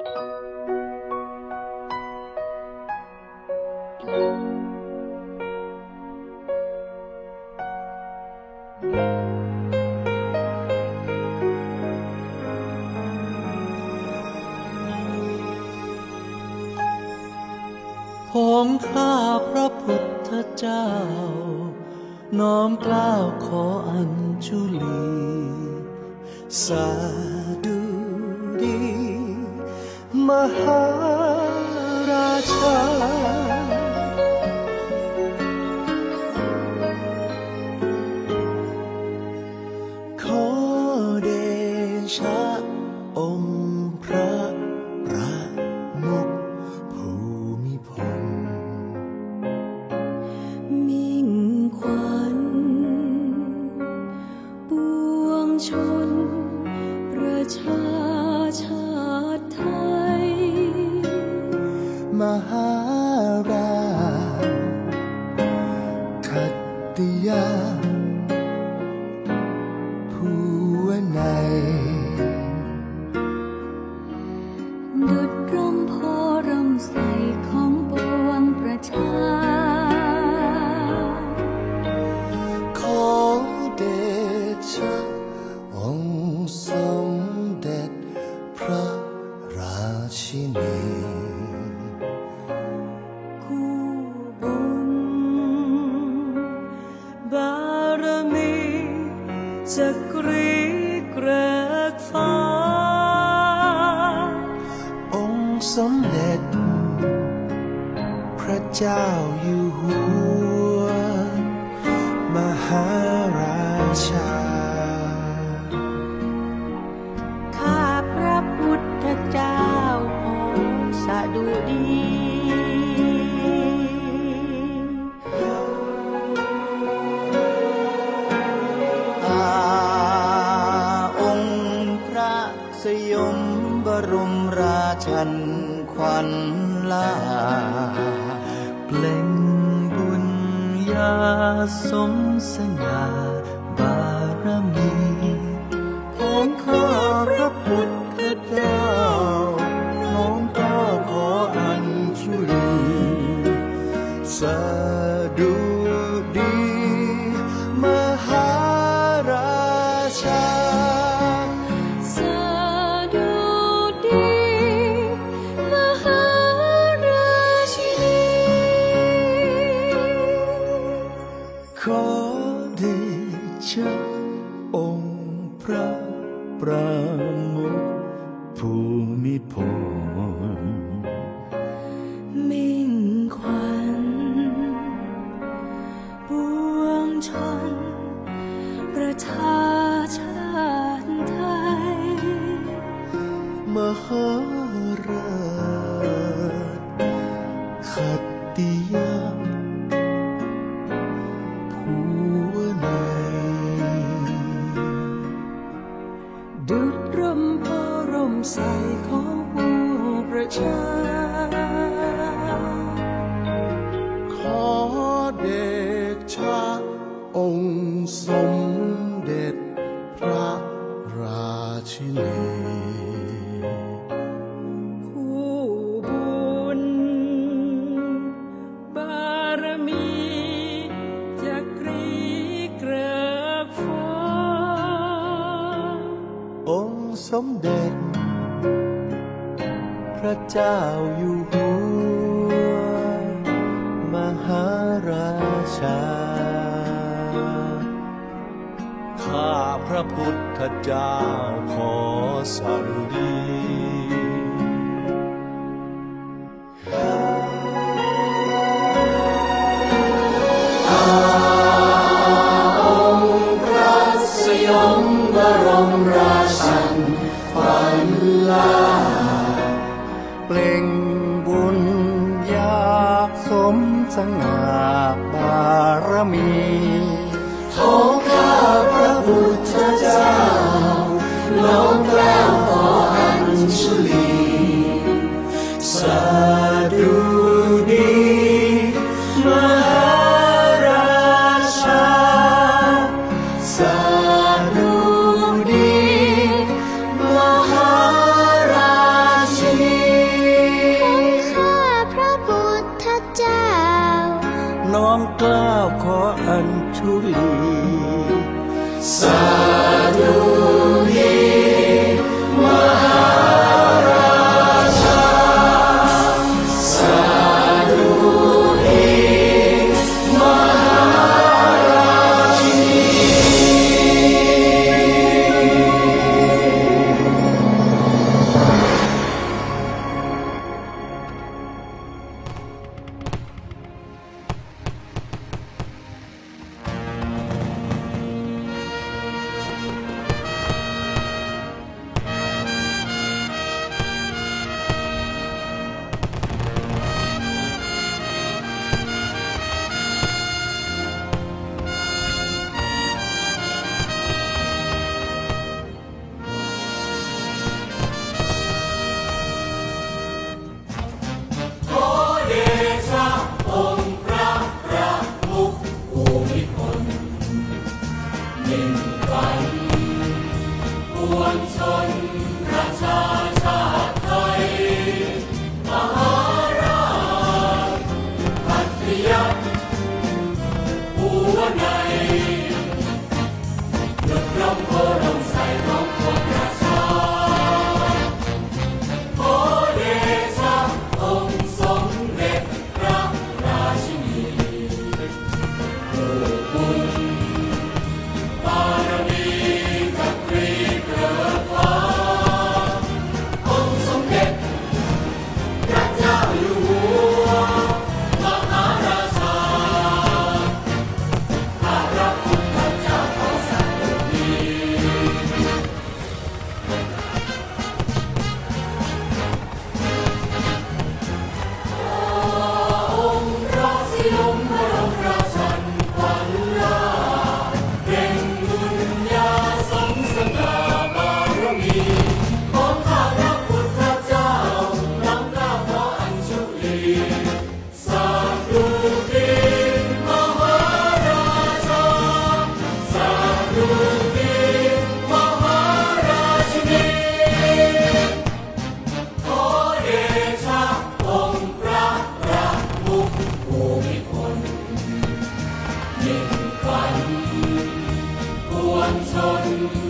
ของข้าพระพุทธเจ้า น้อมกล้าวขออัญชุลี สาดุดี ม ติยาภูวนัยดุดร่มโพร่มใสของปวงประชา ขอเดชะอง กฟ้า องค์สมเด็จ พระเจ้าอยู่หัว มหาราชา ขวัญลาเปล่งบุญญาสมสง่าบารมีของข้าพระพุทธเจ้าน้อมกล้าขออัญชุลีสา ขอเดชะองค์พระประมุขภูมิพลมิ่งขวัญปวงชนประชาชาติไทยมหา ชา ขอเดชะองค์สมเด็จพระราชินีคู่บุญบารมีจะกรีเกรกฟ้า องค์สมเด็จ พระเจ้าอยู่หัว มหาราชา ข้าพระพุทธเจ้าขอสรุดี สมสง่าบารมีของข้าพระพุทธเจ้าน้อมกล้าว ขออัญชุลีสา 찬송을